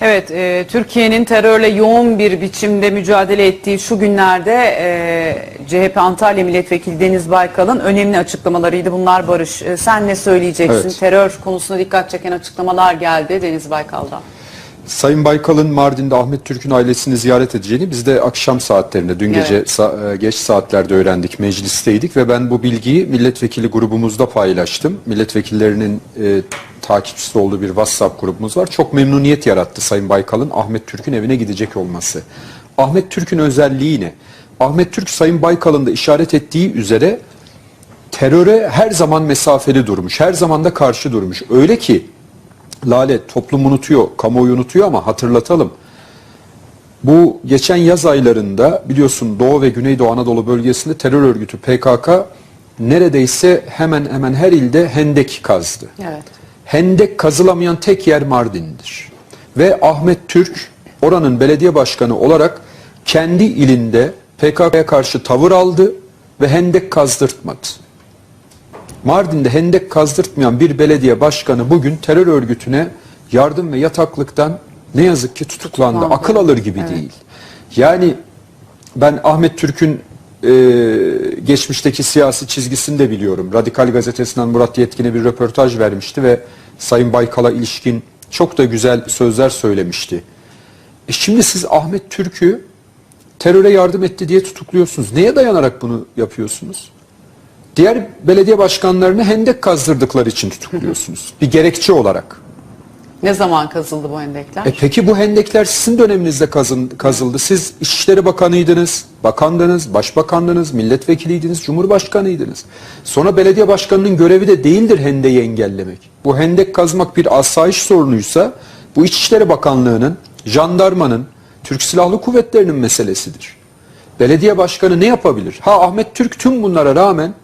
Evet, e, Türkiye'nin terörle yoğun bir biçimde mücadele ettiği şu günlerde e, CHP Antalya Milletvekili Deniz Baykal'ın önemli açıklamalarıydı. Bunlar Barış. E, sen ne söyleyeceksin? Evet. Terör konusuna dikkat çeken açıklamalar geldi Deniz Baykal'dan. Sayın Baykal'ın Mardin'de Ahmet Türk'ün ailesini ziyaret edeceğini biz de akşam saatlerinde dün gece Evet. sa- e, geç saatlerde öğrendik meclisteydik ve ben bu bilgiyi milletvekili grubumuzda paylaştım. Milletvekillerinin e, takipçisi olduğu bir WhatsApp grubumuz var. Çok memnuniyet yarattı Sayın Baykal'ın Ahmet Türk'ün evine gidecek olması. Ahmet Türk'ün özelliği ne? Ahmet Türk Sayın Baykal'ın da işaret ettiği üzere teröre her zaman mesafeli durmuş. Her zaman da karşı durmuş. Öyle ki Lale toplum unutuyor, kamuoyu unutuyor ama hatırlatalım. Bu geçen yaz aylarında biliyorsun Doğu ve Güneydoğu Anadolu bölgesinde terör örgütü PKK neredeyse hemen hemen her ilde hendek kazdı. Evet. Hendek kazılamayan tek yer Mardin'dir. Ve Ahmet Türk oranın belediye başkanı olarak kendi ilinde PKK'ya karşı tavır aldı ve hendek kazdırtmadı. Mardin'de hendek kazdırtmayan bir belediye başkanı bugün terör örgütüne yardım ve yataklıktan ne yazık ki tutuklandı. Tutuklandı. Akıl alır gibi Evet. değil. Yani ben Ahmet Türk'ün geçmişteki siyasi çizgisini de biliyorum. Radikal gazetesinden Murat Yetkin'e bir röportaj vermişti ve Sayın Baykal'a ilişkin çok da güzel sözler söylemişti. E şimdi siz Ahmet Türk'ü teröre yardım etti diye tutukluyorsunuz. Neye dayanarak bunu yapıyorsunuz? Diğer belediye başkanlarını hendek kazdırdıkları için tutukluyorsunuz. Bir gerekçe olarak. Ne zaman kazıldı bu hendekler? E peki bu hendekler sizin döneminizde kazın, kazıldı. Siz İçişleri Bakanıydınız, bakandınız, başbakandınız, milletvekiliydiniz, cumhurbaşkanıydınız. Sonra belediye başkanının görevi de değildir hendeyi engellemek. Bu hendek kazmak bir asayiş sorunuysa bu İçişleri Bakanlığı'nın, jandarmanın, Türk Silahlı Kuvvetleri'nin meselesidir. Belediye başkanı ne yapabilir? Ha Ahmet Türk tüm bunlara rağmen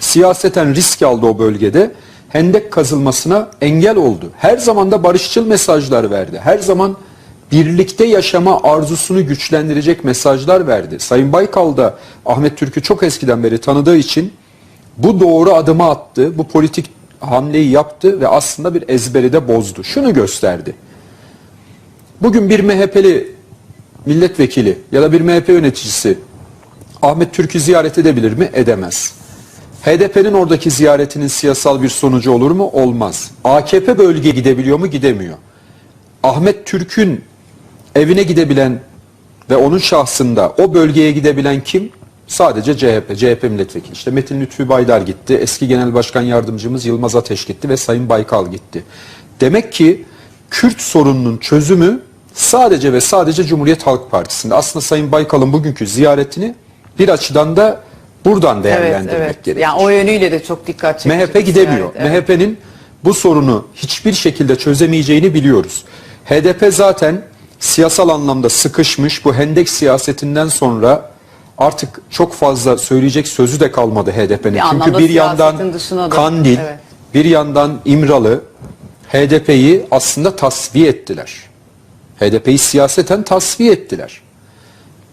siyaseten risk aldı o bölgede. Hendek kazılmasına engel oldu. Her zaman da barışçıl mesajlar verdi. Her zaman birlikte yaşama arzusunu güçlendirecek mesajlar verdi. Sayın Baykal da Ahmet Türk'ü çok eskiden beri tanıdığı için bu doğru adımı attı. Bu politik hamleyi yaptı ve aslında bir ezberi de bozdu. Şunu gösterdi. Bugün bir MHP'li milletvekili ya da bir MHP yöneticisi Ahmet Türk'ü ziyaret edebilir mi? Edemez. HDP'nin oradaki ziyaretinin siyasal bir sonucu olur mu? Olmaz. AKP bölgeye gidebiliyor mu? Gidemiyor. Ahmet Türk'ün evine gidebilen ve onun şahsında o bölgeye gidebilen kim? Sadece CHP, CHP milletvekili. İşte Metin Lütfü Baydar gitti, eski genel başkan yardımcımız Yılmaz Ateş gitti ve Sayın Baykal gitti. Demek ki Kürt sorununun çözümü sadece ve sadece Cumhuriyet Halk Partisi'nde. Aslında Sayın Baykal'ın bugünkü ziyaretini bir açıdan da buradan Evet, değerlendirmek evet. gerekir. Yani o yönüyle de çok dikkat çekici. MHP bir gidemiyor. ziyaret, evet. MHP'nin bu sorunu hiçbir şekilde çözemeyeceğini biliyoruz. HDP zaten siyasal anlamda sıkışmış. Bu hendek siyasetinden sonra artık çok fazla söyleyecek sözü de kalmadı HDP'nin. Bir Çünkü bir yandan da- Kandil, Evet. bir yandan İmralı HDP'yi aslında tasfiye ettiler. HDP'yi siyaseten tasfiye ettiler.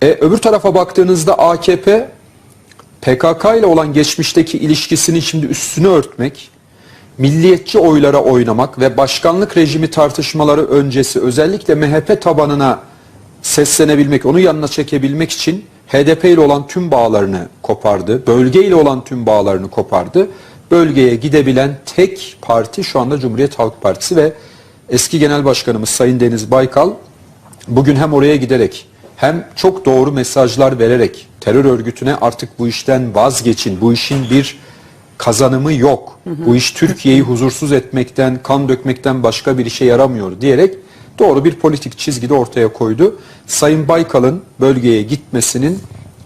E, öbür tarafa baktığınızda AKP PKK ile olan geçmişteki ilişkisini şimdi üstünü örtmek, milliyetçi oylara oynamak ve başkanlık rejimi tartışmaları öncesi özellikle MHP tabanına seslenebilmek, onu yanına çekebilmek için HDP ile olan tüm bağlarını kopardı, bölge ile olan tüm bağlarını kopardı. Bölgeye gidebilen tek parti şu anda Cumhuriyet Halk Partisi ve eski genel başkanımız Sayın Deniz Baykal bugün hem oraya giderek hem çok doğru mesajlar vererek terör örgütüne artık bu işten vazgeçin, bu işin bir kazanımı yok. Bu iş Türkiye'yi huzursuz etmekten, kan dökmekten başka bir işe yaramıyor diyerek doğru bir politik çizgide ortaya koydu. Sayın Baykal'ın bölgeye gitmesinin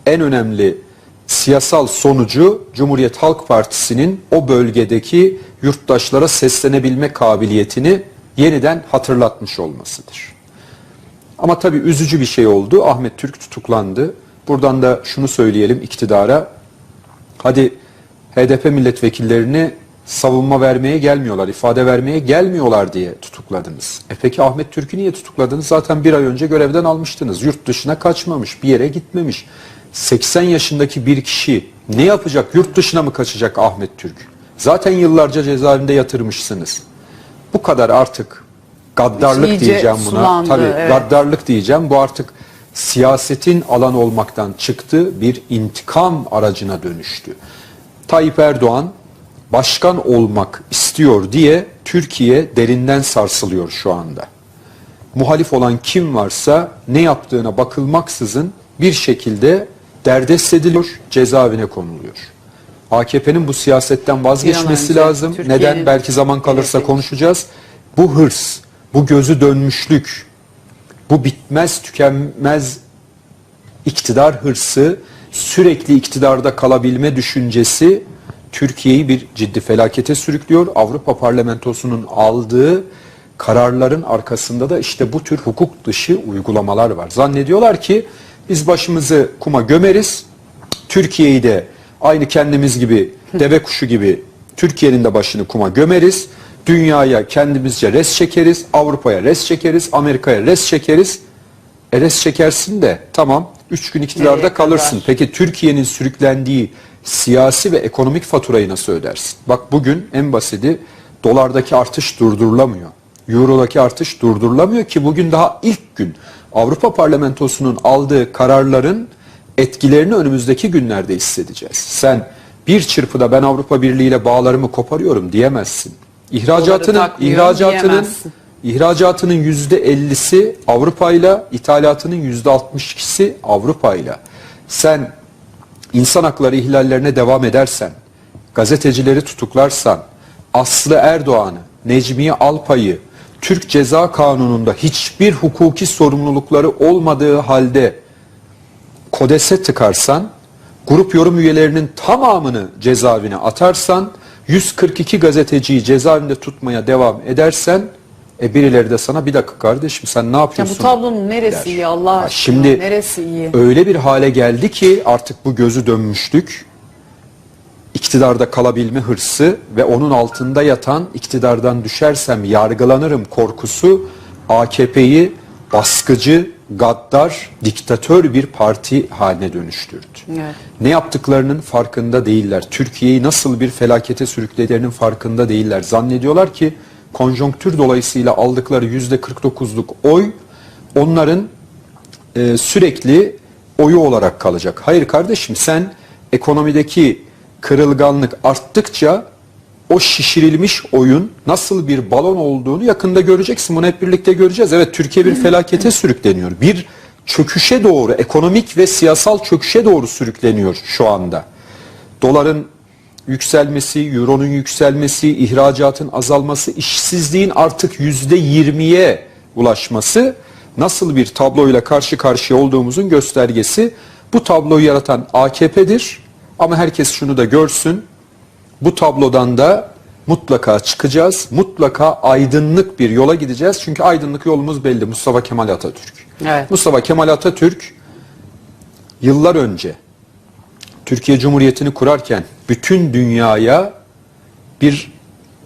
en önemli siyasal sonucu Cumhuriyet Halk Partisi'nin o bölgedeki yurttaşlara seslenebilme kabiliyetini yeniden hatırlatmış olmasıdır. Ama tabii üzücü bir şey oldu. Ahmet Türk tutuklandı. Buradan da şunu söyleyelim iktidara. Hadi HDP milletvekillerini savunma vermeye gelmiyorlar, ifade vermeye gelmiyorlar diye tutukladınız. E peki Ahmet Türk'ü niye tutukladınız? Zaten bir ay önce görevden almıştınız. Yurt dışına kaçmamış, bir yere gitmemiş. 80 yaşındaki bir kişi ne yapacak? Yurt dışına mı kaçacak Ahmet Türk? Zaten yıllarca cezaevinde yatırmışsınız. Bu kadar artık gaddarlık İyice diyeceğim buna. sulandı, Tabii evet. gaddarlık diyeceğim. Bu artık siyasetin alan olmaktan çıktı, bir intikam aracına dönüştü. Tayyip Erdoğan başkan olmak istiyor diye Türkiye derinden sarsılıyor şu anda. Muhalif olan kim varsa ne yaptığına bakılmaksızın bir şekilde derdest ediliyor, cezaevine konuluyor. AKP'nin bu siyasetten vazgeçmesi lazım. Türkiye'nin Neden? Belki zaman kalırsa konuşacağız. Bu hırs, bu gözü dönmüşlük, bu bitmez tükenmez iktidar hırsı, sürekli iktidarda kalabilme düşüncesi Türkiye'yi bir ciddi felakete sürüklüyor. Avrupa Parlamentosu'nun aldığı kararların arkasında da işte bu tür hukuk dışı uygulamalar var. Zannediyorlar ki biz başımızı kuma gömeriz. Türkiye'yi de aynı kendimiz gibi deve kuşu gibi Türkiye'nin de başını kuma gömeriz. Dünyaya kendimizce res çekeriz. Avrupa'ya res çekeriz. Amerika'ya res çekeriz. E res çekersin de tamam 3 gün iktidarda kalırsın. kadar? Peki Türkiye'nin sürüklendiği siyasi ve ekonomik faturayı nasıl ödersin? Bak bugün en basiti dolardaki artış durdurulamıyor. Euro'daki artış durdurulamıyor ki bugün daha ilk gün Avrupa Parlamentosu'nun aldığı kararların etkilerini önümüzdeki günlerde hissedeceğiz. Sen bir çırpıda ben Avrupa Birliği ile bağlarımı koparıyorum diyemezsin. İhracatının takmıyorum ihracatının diyemezsin. İhracatının yüzde 50'si Avrupa'yla, ithalatının yüzde 62'si Avrupa'yla. Sen insan hakları ihlallerine devam edersen, gazetecileri tutuklarsan, Aslı Erdoğan'ı, Necmiye Alpay'ı, Türk Ceza Kanunu'nda hiçbir hukuki sorumlulukları olmadığı halde kodese tıkarsan, grup yorum üyelerinin tamamını cezaevine atarsan, 142 gazeteciyi cezaevinde tutmaya devam edersen, e birileri de sana bir dakika kardeşim sen ne Ya yapıyorsun? bu tablonun neresi der. iyi Allah Ha, aşkına? Şimdi neresi iyi? öyle bir hale geldi ki artık bu gözü dönmüşlük, iktidarda kalabilme hırsı ve onun altında yatan iktidardan düşersem yargılanırım korkusu AKP'yi baskıcı, gaddar, diktatör bir parti haline dönüştürdü. Evet. Ne yaptıklarının farkında değiller. Türkiye'yi nasıl bir felakete sürüklediklerinin farkında değiller. Zannediyorlar ki konjonktür dolayısıyla aldıkları yüzde 49'luk oy onların e, sürekli oyu olarak kalacak. Hayır kardeşim sen ekonomideki kırılganlık arttıkça o şişirilmiş oyun nasıl bir balon olduğunu yakında göreceksin. Bunu hep birlikte göreceğiz. Evet Türkiye bir felakete sürükleniyor. Bir çöküşe doğru, ekonomik ve siyasal çöküşe doğru sürükleniyor şu anda. Doların yükselmesi, euronun yükselmesi, ihracatın azalması, işsizliğin artık yüzde yirmiye ulaşması nasıl bir tabloyla karşı karşıya olduğumuzun göstergesi. Bu tabloyu yaratan AKP'dir ama herkes şunu da görsün. Bu tablodan da mutlaka çıkacağız. Mutlaka aydınlık bir yola gideceğiz. Çünkü aydınlık yolumuz belli. Mustafa Kemal Atatürk. Evet. Mustafa Kemal Atatürk yıllar önce Türkiye Cumhuriyeti'ni kurarken bütün dünyaya bir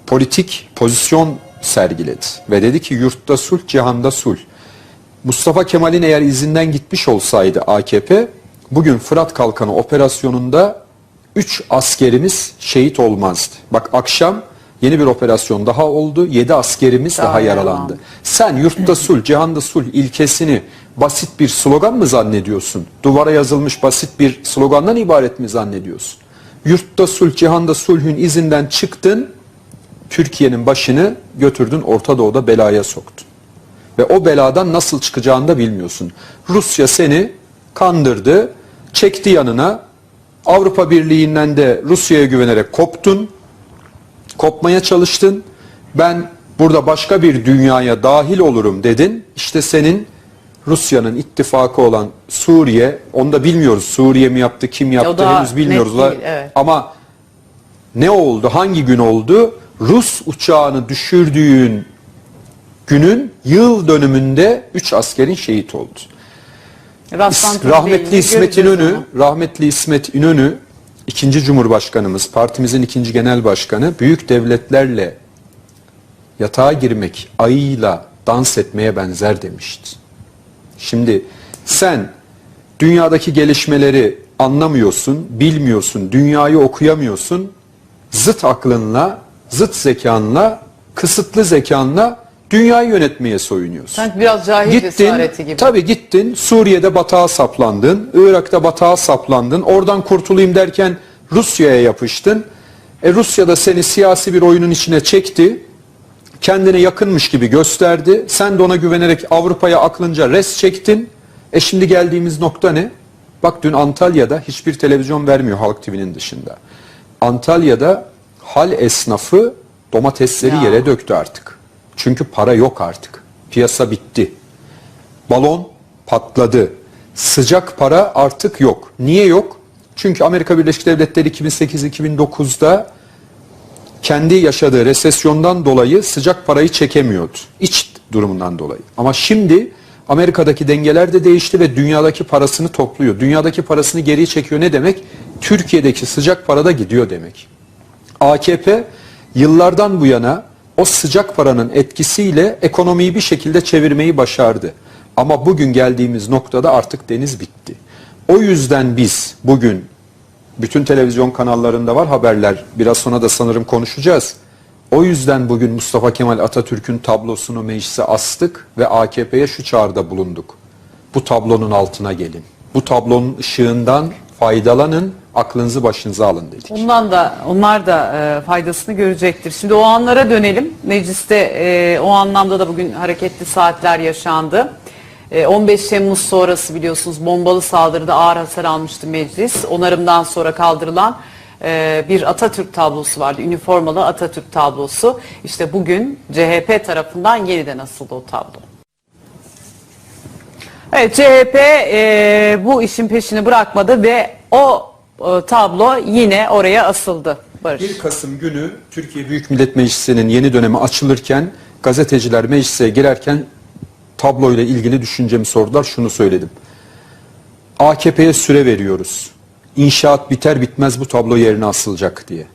politik pozisyon sergiledi ve dedi ki yurtta sulh, cihanda sulh. Mustafa Kemal'in eğer izinden gitmiş olsaydı AKP bugün Fırat Kalkanı operasyonunda 3 askerimiz şehit olmazdı. Bak akşam yeni bir operasyon daha oldu. 7 askerimiz Daha daha, yaralandı. Sen yurtta sulh, cihanda sulh ilkesini basit bir slogan mı zannediyorsun? Duvara yazılmış basit bir slogandan ibaret mi zannediyorsun? Yurtta sulh, cihanda sulhün izinden çıktın, Türkiye'nin başını götürdün Orta Doğu'da belaya soktun. Ve o beladan nasıl çıkacağını da bilmiyorsun. Rusya seni kandırdı, çekti yanına. Avrupa Birliği'nden de Rusya'ya güvenerek koptun. Kopmaya çalıştın. Ben burada başka bir dünyaya dahil olurum dedin. İşte senin Rusya'nın ittifakı olan Suriye, onu da bilmiyoruz. Suriye mi yaptı, kim yaptı henüz bilmiyoruz. değil, evet. Ama ne oldu, hangi gün oldu? Rus uçağını düşürdüğün günün yıl dönümünde 3 askerin şehit oldu. Rastlantılı Rahmetli İsmet İnönü, onu. rahmetli İsmet İnönü ikinci cumhurbaşkanımız, partimizin ikinci genel başkanı büyük devletlerle yatağa girmek ayıyla dans etmeye benzer demişti. Şimdi sen dünyadaki gelişmeleri anlamıyorsun, bilmiyorsun, dünyayı okuyamıyorsun. Zıt aklınla, zıt zekanla, kısıtlı zekanla Dünyayı yönetmeye soyunuyorsun. Sanki biraz cahil cesareti gibi. Tabii gittin Suriye'de batağa saplandın, Irak'ta batağa saplandın, oradan kurtulayım derken Rusya'ya yapıştın. E Rusya da seni siyasi bir oyunun içine çekti, kendine yakınmış gibi gösterdi. Sen de ona güvenerek Avrupa'ya aklınca res çektin. E şimdi geldiğimiz nokta ne? Bak dün Antalya'da hiçbir televizyon vermiyor Halk TV'nin dışında. Antalya'da hal esnafı domatesleri Ya. yere döktü artık. Çünkü para yok artık. Piyasa bitti. Balon patladı. Sıcak para artık yok. Niye yok? Çünkü Amerika Birleşik Devletleri 2008-2009'da kendi yaşadığı resesyondan dolayı sıcak parayı çekemiyordu. İç durumundan dolayı. Ama şimdi Amerika'daki dengeler de değişti ve dünyadaki parasını topluyor. Dünyadaki parasını geriye çekiyor ne demek? Türkiye'deki sıcak para da gidiyor demek. AKP yıllardan bu yana o sıcak paranın etkisiyle ekonomiyi bir şekilde çevirmeyi başardı. Ama bugün geldiğimiz noktada artık deniz bitti. O yüzden biz bugün bütün televizyon kanallarında var haberler. Biraz sonra da sanırım konuşacağız. O yüzden bugün Mustafa Kemal Atatürk'ün tablosunu meclise astık ve AKP'ye şu çağrıda bulunduk. Bu tablonun altına gelin. Bu tablonun ışığından faydalanın, aklınızı başınıza alın dedik. Ondan da onlar da e, faydasını görecektir. Şimdi o anlara dönelim. Mecliste e, o anlamda da bugün hareketli saatler yaşandı. E, 15 Temmuz sonrası biliyorsunuz bombalı saldırıda ağır hasar almıştı meclis. Onarımdan sonra kaldırılan e, bir Atatürk tablosu vardı. Üniformalı Atatürk tablosu. İşte bugün CHP tarafından yeniden asıldı o tablo. Evet CHP e, bu işin peşini bırakmadı ve o tablo yine oraya asıldı. Barış. 1 Kasım günü Türkiye Büyük Millet Meclisi'nin yeni dönemi açılırken gazeteciler meclise girerken tabloyla ilgili düşüncemi sordular. Şunu söyledim. AKP'ye süre veriyoruz. İnşaat biter bitmez bu tablo yerine asılacak diye.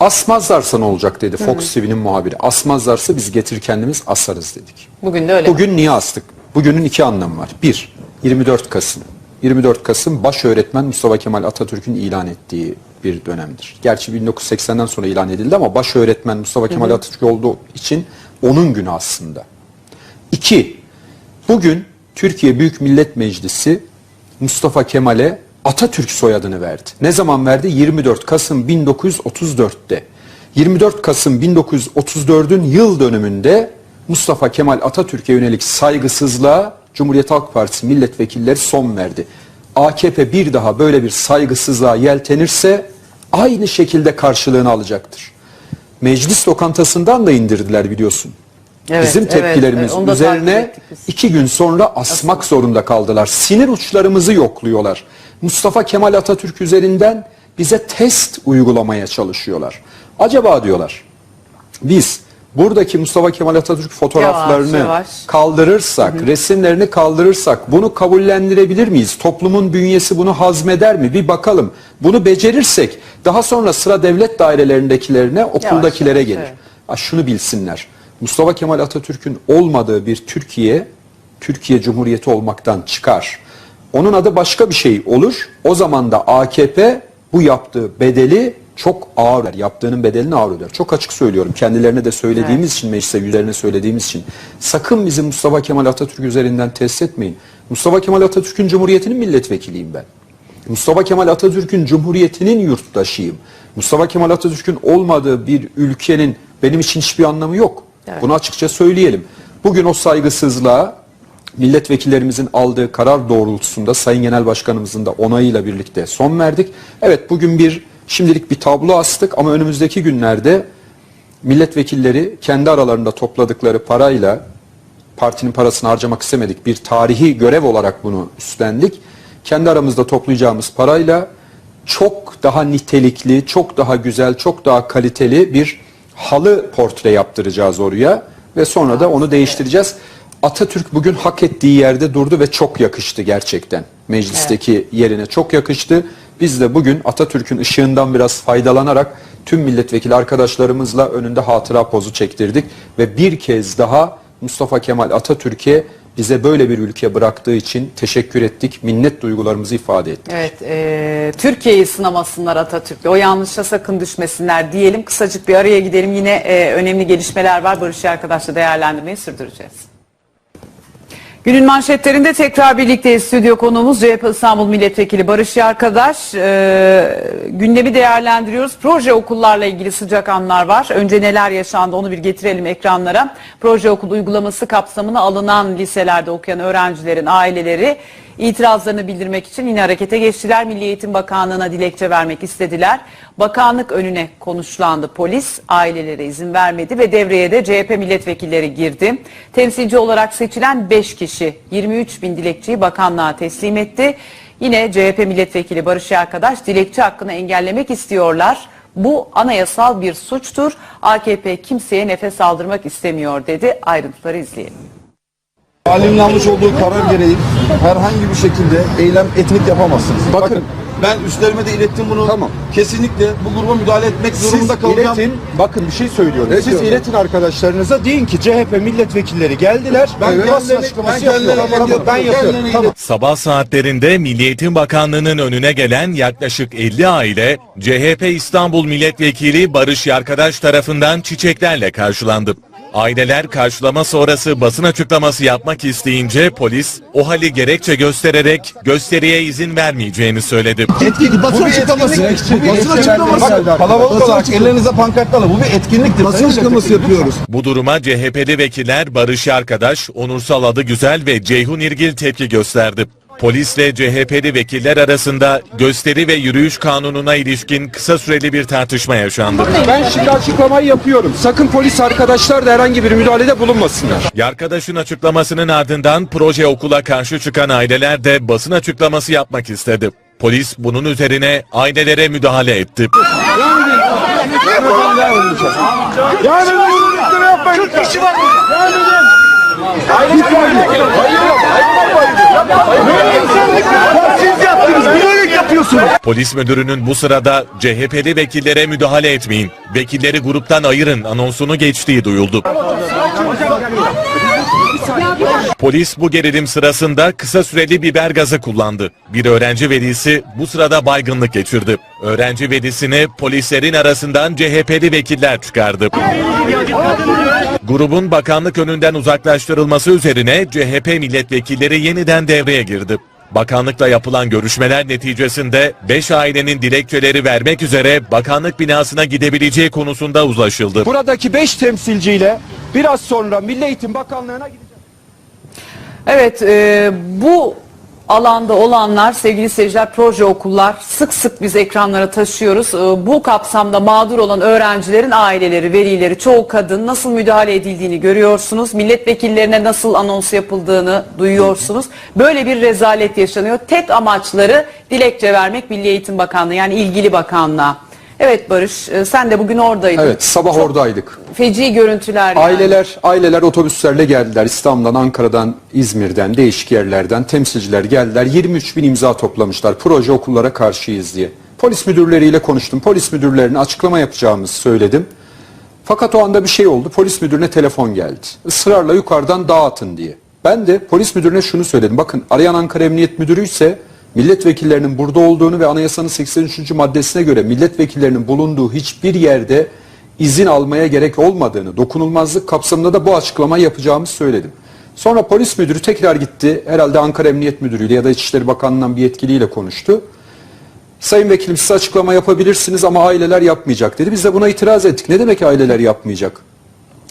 Asmazlarsa ne olacak dedi Fox TV'nin muhabiri. Asmazlarsa biz getir kendimiz asarız dedik. Bugün de öyle. Bugün niye astık? Bugünün iki anlamı var. Bir, 24 Kasım. 24 Kasım baş öğretmen Mustafa Kemal Atatürk'ün ilan ettiği bir dönemdir. Gerçi 1980'den sonra ilan edildi ama baş öğretmen Mustafa Kemal Atatürk olduğu için onun günü aslında. İki, bugün Türkiye Büyük Millet Meclisi Mustafa Kemal'e Atatürk soyadını verdi. Ne zaman verdi? 24 Kasım 1934'te. 24 Kasım 1934'ün yıl dönümünde Mustafa Kemal Atatürk'e yönelik saygısızlığa Cumhuriyet Halk Partisi milletvekilleri son verdi. AKP bir daha böyle bir saygısızlığa yeltenirse aynı şekilde karşılığını alacaktır. Meclis lokantasından da indirdiler biliyorsun. Evet, Bizim tepkilerimiz evet, üzerine iki gün sonra asmak zorunda kaldılar. Sinir uçlarımızı yokluyorlar. Mustafa Kemal Atatürk üzerinden bize test uygulamaya çalışıyorlar. Acaba diyorlar biz buradaki Mustafa Kemal Atatürk fotoğraflarını Yavaş, yavaş. kaldırırsak, resimlerini kaldırırsak bunu kabullendirebilir miyiz? Toplumun bünyesi bunu hazmeder mi? Bir bakalım. Bunu becerirsek daha sonra sıra devlet dairelerindekilerine, okuldakilere yavaş, gelir. evet. Ha, şunu bilsinler. Mustafa Kemal Atatürk'ün olmadığı bir Türkiye, Türkiye Cumhuriyeti olmaktan çıkar. Onun adı başka bir şey olur. O zaman da AKP bu yaptığı bedeli çok ağır öder. Yaptığının bedelini ağır öder. Çok açık söylüyorum. Kendilerine de söylediğimiz için, meclise yüzlerine söylediğimiz için. Sakın bizi Mustafa Kemal Atatürk üzerinden test etmeyin. Mustafa Kemal Atatürk'ün Cumhuriyeti'nin milletvekiliyim ben. Mustafa Kemal Atatürk'ün Cumhuriyeti'nin yurttaşıyım. Mustafa Kemal Atatürk'ün olmadığı bir ülkenin benim için hiçbir anlamı yok. Evet. Bunu açıkça söyleyelim. Bugün o saygısızlığa milletvekillerimizin aldığı karar doğrultusunda Sayın Genel Başkanımızın da onayıyla birlikte son verdik. Evet bugün bir şimdilik bir tablo astık ama önümüzdeki günlerde milletvekilleri kendi aralarında topladıkları parayla partinin parasını harcamak istemedik. Bir tarihi görev olarak bunu üstlendik. Kendi aramızda toplayacağımız parayla çok daha nitelikli, çok daha güzel, çok daha kaliteli bir halı portre yaptıracağız oraya ve sonra da onu değiştireceğiz. Atatürk bugün hak ettiği yerde durdu ve çok yakıştı gerçekten. Meclisteki yerine çok yakıştı. Biz de bugün Atatürk'ün ışığından biraz faydalanarak tüm milletvekili arkadaşlarımızla önünde hatıra pozu çektirdik ve bir kez daha Mustafa Kemal Atatürk'e bize böyle bir ülke bıraktığı için teşekkür ettik. Minnet duygularımızı ifade ettik. Evet, e, Türkiye'yi sınamasınlar Atatürk'le. O yanlışa sakın düşmesinler diyelim. Kısacık bir araya gidelim. Yine e, önemli gelişmeler var. Barış arkadaşla değerlendirmeyi sürdüreceğiz. Günün manşetlerinde tekrar birlikteyiz. Stüdyo konuğumuz CHP İstanbul Milletvekili Barış Yarkadaş. Ee, gündemi değerlendiriyoruz. Proje okullarla ilgili sıcak anlar var. Önce neler yaşandı onu bir getirelim ekranlara. Proje okul uygulaması kapsamına alınan liselerde okuyan öğrencilerin aileleri itirazlarını bildirmek için yine harekete geçtiler. Milli Eğitim Bakanlığı'na dilekçe vermek istediler. Bakanlık önüne konuşlandı. Polis ailelere izin vermedi ve devreye de CHP milletvekilleri girdi. Temsilci olarak seçilen 5 kişi 23 bin dilekçeyi bakanlığa teslim etti. Yine CHP milletvekili Barış Arkadaş dilekçe hakkını engellemek istiyorlar. Bu anayasal bir suçtur. AKP kimseye nefes aldırmak istemiyor dedi. Ayrıntıları izleyelim. Ali'nin almış olduğu karar gereği herhangi bir şekilde eylem etnik yapamazsınız. Bakın. ben üstlerime de ilettim bunu. Tamam. Kesinlikle bu gruba müdahale etmek Siz zorunda kalacağım. iletin, bakın bir şey söylüyorum. Ne Siz diyorsun? iletin arkadaşlarınıza deyin ki CHP milletvekilleri geldiler. Ben Ben basın kendilerini- açıklaması ben yapıyorum. kendilerini Tamam, Ben yapıyorum. Kendilerini Tamam. Sabah saatlerinde Milli Eğitim Bakanlığı'nın önüne gelen yaklaşık 50 aile CHP İstanbul Milletvekili Barış Yarkadaş tarafından çiçeklerle karşılandı. Aileler karşılama sonrası basın açıklaması yapmak isteyince polis o hali gerekçe göstererek gösteriye izin vermeyeceğini söyledi. Etkinlik, basın açıklaması. basın Etkinlik. açıklaması. Kalabalık basın olarak açıklaması. ellerinize pankartlarla. Bu bir etkinliktir. Basın açıklaması yapıyoruz. Bu duruma CHP'li vekiller Barış Arkadaş, Onursal Adıgüzel ve Ceyhun İrgil tepki gösterdi. Polisle CHP'li vekiller arasında gösteri ve yürüyüş kanununa ilişkin kısa süreli bir tartışma yaşandı. Ben şimdi açıklamayı yapıyorum. Sakın polis arkadaşlar da herhangi bir müdahalede bulunmasınlar. Yarkadaş'ın açıklamasının ardından proje okula karşı çıkan aileler de basın açıklaması yapmak istedi. Polis bunun üzerine ailelere müdahale etti. Yani bunu yapmayın. 40 kişi var. Yani Siz yaptınız. Bilerek yapıyorsunuz. Polis müdürünün bu sırada CHP'li vekillere müdahale etmeyin, vekilleri gruptan ayırın anonsunu geçtiği duyuldu. Polis bu gerilim sırasında kısa süreli biber gazı kullandı. Bir öğrenci velisi bu sırada baygınlık geçirdi. Öğrenci velisini polislerin arasından CHP'li vekiller çıkardı. Grubun bakanlık önünden uzaklaştırılması üzerine CHP milletvekilleri yeniden devreye girdi. Bakanlıkla yapılan görüşmeler neticesinde 5 ailenin dilekçeleri vermek üzere bakanlık binasına gidebileceği konusunda uzlaşıldı. Buradaki 5 temsilciyle biraz sonra Milli Eğitim Bakanlığı'na gideceğiz. Evet, e, bu alanda olanlar sevgili seyirciler proje okullar sık sık biz ekranlara taşıyoruz. E, bu kapsamda mağdur olan öğrencilerin aileleri, velileri, çoğu kadın nasıl müdahale edildiğini görüyorsunuz. Milletvekillerine nasıl anons yapıldığını duyuyorsunuz. Böyle bir rezalet yaşanıyor. Tek amaçları dilekçe vermek Milli Eğitim Bakanlığı yani ilgili bakanlığa. Evet Barış, e, sen de bugün oradaydın. Evet sabah oradaydık. Feci görüntüler. yani. Aileler aileler otobüslerle geldiler. İstanbul'dan, Ankara'dan, İzmir'den, değişik yerlerden temsilciler geldiler. 23 bin imza toplamışlar proje okullara karşıyız diye. Polis müdürleriyle konuştum. Polis müdürlerine açıklama yapacağımızı söyledim. Fakat o anda bir şey oldu. Polis müdürüne telefon geldi. Israrla yukarıdan dağıtın diye. Ben de polis müdürüne şunu söyledim. Bakın arayan Ankara Emniyet Müdürü ise milletvekillerinin burada olduğunu ve anayasanın 83. maddesine göre milletvekillerinin bulunduğu hiçbir yerde izin almaya gerek olmadığını, dokunulmazlık kapsamında da bu açıklamayı yapacağımızı söyledim. Sonra polis müdürü tekrar gitti. Herhalde Ankara Emniyet Müdürü'yle ya da İçişleri Bakanlığı'ndan bir yetkiliyle konuştu. Sayın Vekilim siz açıklama yapabilirsiniz ama aileler yapmayacak dedi. Biz de buna itiraz ettik. Ne demek aileler yapmayacak?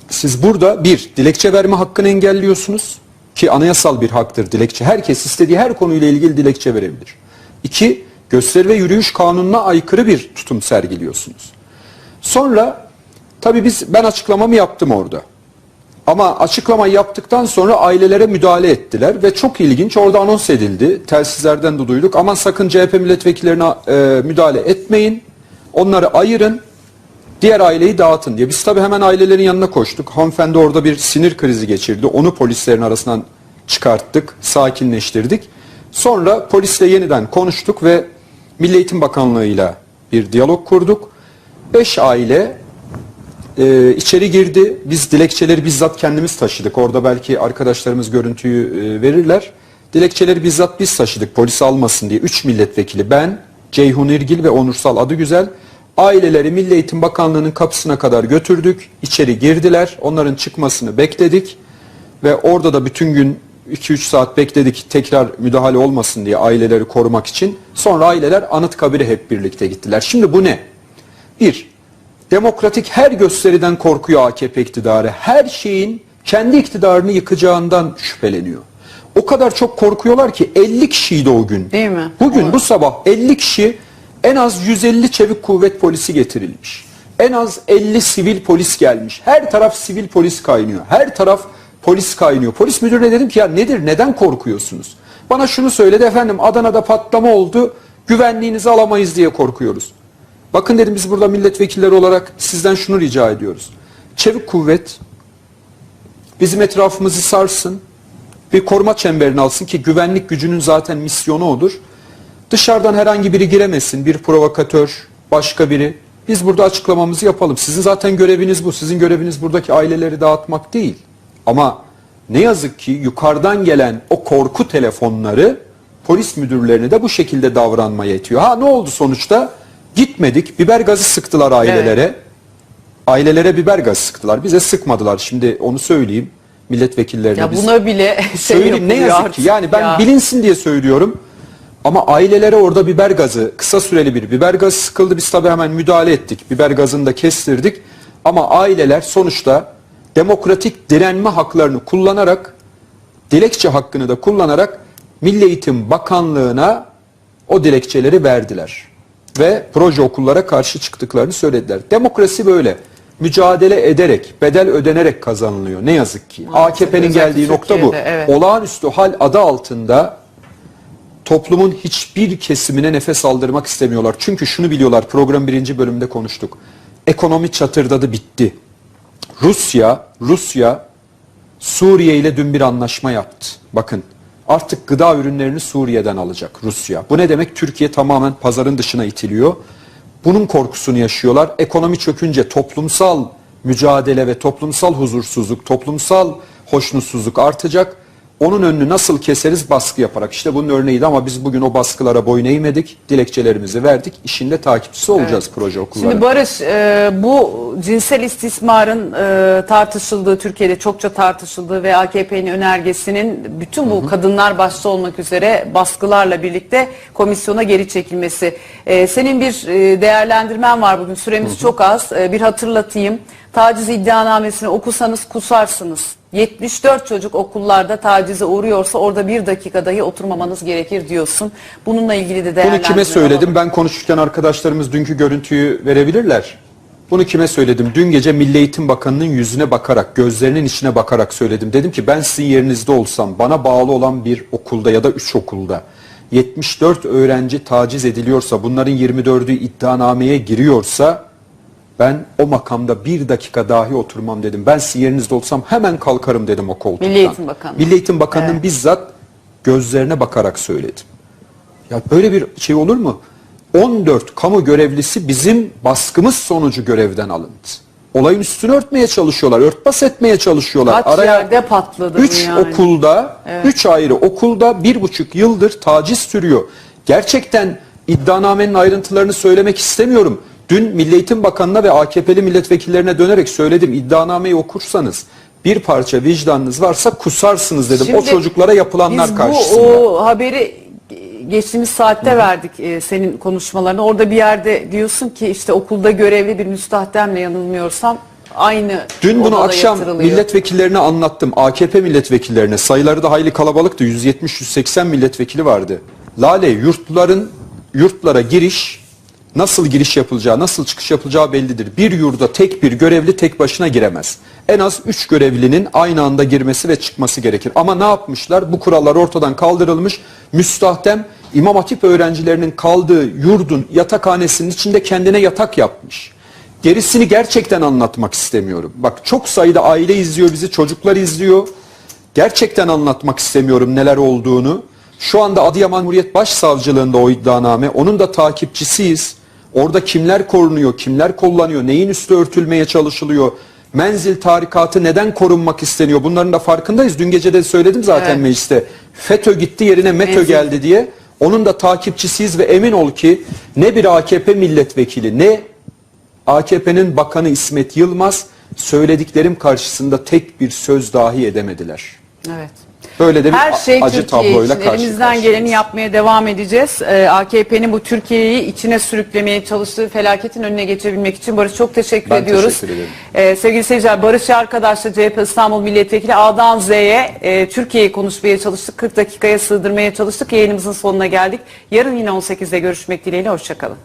Siz burada bir, dilekçe verme hakkını engelliyorsunuz ki anayasal bir haktır dilekçe. Herkes istediği her konuyla ilgili dilekçe verebilir. İki, gösteri ve yürüyüş kanununa aykırı bir tutum sergiliyorsunuz. Sonra tabii biz ben açıklamamı yaptım orada. Ama açıklamayı yaptıktan sonra ailelere müdahale ettiler ve çok ilginç orada anons edildi. Telsizlerden de duyduk. Aman sakın CHP milletvekillerine e, müdahale etmeyin. Onları ayırın. Diğer aileyi dağıtın diye. Biz tabii hemen ailelerin yanına koştuk. Hanımefendi orada bir sinir krizi geçirdi. Onu polislerin arasından çıkarttık, sakinleştirdik. Sonra polisle yeniden konuştuk ve Milli Eğitim Bakanlığı'yla bir diyalog kurduk. Beş aile e, içeri girdi. Biz dilekçeleri bizzat kendimiz taşıdık. Orada belki arkadaşlarımız görüntüyü e, verirler. Dilekçeleri bizzat biz taşıdık polis almasın diye. Üç milletvekili ben, Ceyhun İrgil ve Onursal Adıgüzel aileleri Milli Eğitim Bakanlığı'nın kapısına kadar götürdük. İçeri girdiler. Onların çıkmasını bekledik. Ve orada da bütün gün 2-3 saat bekledik tekrar müdahale olmasın diye aileleri korumak için. Sonra aileler Anıtkabir'e hep birlikte gittiler. Şimdi bu ne? Bir, demokratik her gösteriden korkuyor AKP iktidarı. Her şeyin kendi iktidarını yıkacağından şüpheleniyor. O kadar çok korkuyorlar ki 50 kişiydi o gün. Değil mi? Bugün bu sabah 50 kişi en az 150 çevik kuvvet polisi getirilmiş. En az 50 sivil polis gelmiş. Her taraf sivil polis kaynıyor. Her taraf polis kaynıyor. Polis müdürüne dedim ki ya nedir neden korkuyorsunuz? Bana şunu söyledi efendim Adana'da patlama oldu güvenliğinizi alamayız diye korkuyoruz. Bakın dedim biz burada milletvekilleri olarak sizden şunu rica ediyoruz. Çevik kuvvet bizim etrafımızı sarsın. Bir koruma çemberini alsın ki güvenlik gücünün zaten misyonu odur. Dışarıdan herhangi biri giremesin. Bir provokatör, başka biri. Biz burada açıklamamızı yapalım. Sizin zaten göreviniz bu. Sizin göreviniz buradaki aileleri dağıtmak değil. Ama ne yazık ki yukarıdan gelen o korku telefonları polis müdürlerine de bu şekilde davranmaya itiyor. Ha ne oldu sonuçta? Gitmedik. Biber gazı sıktılar ailelere. Ailelere biber gazı sıktılar. Bize sıkmadılar. Şimdi onu söyleyeyim milletvekillerine. Ya biz- buna bile şey söyleyeyim ne yapılıyor yazık ki. Yani ben ya. bilinsin diye söylüyorum. Ama ailelere orada biber gazı, kısa süreli bir biber gazı sıkıldı. Biz tabii hemen müdahale ettik. Biber gazını da kestirdik. Ama aileler sonuçta demokratik direnme haklarını kullanarak, dilekçe hakkını da kullanarak Milli Eğitim Bakanlığı'na o dilekçeleri verdiler. Ve proje okullara karşı çıktıklarını söylediler. Demokrasi böyle. Mücadele ederek, bedel ödenerek kazanılıyor. Ne yazık ki. AKP'nin geldiği nokta bu. Türkiye'de, evet. Olağanüstü hal adı altında toplumun hiçbir kesimine nefes aldırmak istemiyorlar. Çünkü şunu biliyorlar program birinci bölümde konuştuk. Ekonomi çatırdadı bitti. Rusya, Rusya Suriye ile dün bir anlaşma yaptı. Bakın artık gıda ürünlerini Suriye'den alacak Rusya. Bu ne demek? Türkiye tamamen pazarın dışına itiliyor. Bunun korkusunu yaşıyorlar. Ekonomi çökünce toplumsal mücadele ve toplumsal huzursuzluk, toplumsal hoşnutsuzluk artacak. Onun önünü nasıl keseriz? Baskı yaparak. İşte bunun örneğiydi ama biz bugün o baskılara boyun eğmedik. Dilekçelerimizi verdik. İşin de takipçisi olacağız proje okulları. Şimdi Barış e, bu cinsel istismarın e, tartışıldığı Türkiye'de çokça tartışıldığı ve AKP'nin önergesinin bütün bu kadınlar başta olmak üzere baskılarla birlikte komisyona geri çekilmesi. E, senin bir e, değerlendirmen var bugün süremiz çok az E, bir hatırlatayım. Taciz iddianamesini okusanız kusarsınız. 74 çocuk okullarda tacize uğruyorsa orada bir dakika dahi oturmamanız gerekir diyorsun. Bununla ilgili de Bunu değerlendirme kime söyledim? Ben konuşurken arkadaşlarımız dünkü görüntüyü verebilirler. Bunu kime söyledim? Dün gece Milli Eğitim Bakanı'nın yüzüne bakarak, gözlerinin içine bakarak söyledim. Dedim ki ben sizin yerinizde olsam, bana bağlı olan bir okulda ya da 3 okulda 74 öğrenci taciz ediliyorsa, bunların 24'ü iddianameye giriyorsa ben o makamda bir dakika dahi oturmam dedim. Ben sizin yerinizde olsam hemen kalkarım dedim o koltuktan. Milli Eğitim Bakanı. Milli Eğitim Bakanı'nın bizzat gözlerine bakarak söyledim. Ya böyle bir şey olur mu? 14 kamu görevlisi bizim baskımız sonucu görevden alındı. Olayın üstünü örtmeye çalışıyorlar, örtbas etmeye çalışıyorlar. Kaç yerde patladı 3 yani. okulda, 3 ayrı okulda bir buçuk yıldır taciz sürüyor. Gerçekten iddianamenin ayrıntılarını söylemek istemiyorum. Dün Milli Eğitim Bakanı'na ve AKP'li milletvekillerine dönerek söyledim. İddianameyi okursanız bir parça vicdanınız varsa kusarsınız dedim. o Şimdi çocuklara yapılanlar biz karşısında. bu o haberi geçtiğimiz saatte verdik e, senin konuşmalarını. Orada bir yerde diyorsun ki işte okulda görevli bir müstahdemle yanılmıyorsam aynı Dün bunu akşam milletvekillerine anlattım. AKP milletvekillerine. Sayıları da hayli kalabalıktı. 170-180 milletvekili vardı. Lale yurtların yurtlara giriş nasıl giriş yapılacağı, nasıl çıkış yapılacağı bellidir. Bir yurda tek bir görevli tek başına giremez. En az 3 görevlinin aynı anda girmesi ve çıkması gerekir. Ama ne yapmışlar? Bu kurallar ortadan kaldırılmış. Müstahdem İmam Hatip öğrencilerinin kaldığı yurdun yatakhanesinin içinde kendine yatak yapmış. Gerisini gerçekten anlatmak istemiyorum. Bak çok sayıda aile izliyor bizi, çocuklar izliyor. Gerçekten anlatmak istemiyorum neler olduğunu. Şu anda Adıyaman Cumhuriyet Başsavcılığında o iddianame. Onun da takipçisiyiz. Orada kimler korunuyor, kimler kullanıyor, neyin üstü örtülmeye çalışılıyor, menzil tarikatı neden korunmak isteniyor bunların da farkındayız. Dün gece de söyledim zaten Evet. mecliste. FETÖ gitti yerine METÖ Menzil. geldi diye. Onun da takipçisiyiz ve emin ol ki ne bir AKP milletvekili ne AKP'nin bakanı İsmet Yılmaz söylediklerim karşısında tek bir söz dahi edemediler. Evet. Böyle de bir Her şey acı Türkiye tabloyla için karşı elimizden geleni yapmaya devam edeceğiz. Ee, AKP'nin bu Türkiye'yi içine sürüklemeye çalıştığı felaketin önüne geçebilmek için Barış çok teşekkür Ben ediyoruz. teşekkür ederim. Ee, sevgili seyirciler Barış arkadaşla CHP İstanbul Milletvekili A'dan Z'ye e, Türkiye'yi konuşmaya çalıştık. 40 dakikaya sığdırmaya çalıştık. Yayınımızın sonuna geldik. Yarın yine 18'de görüşmek dileğiyle. Hoşçakalın.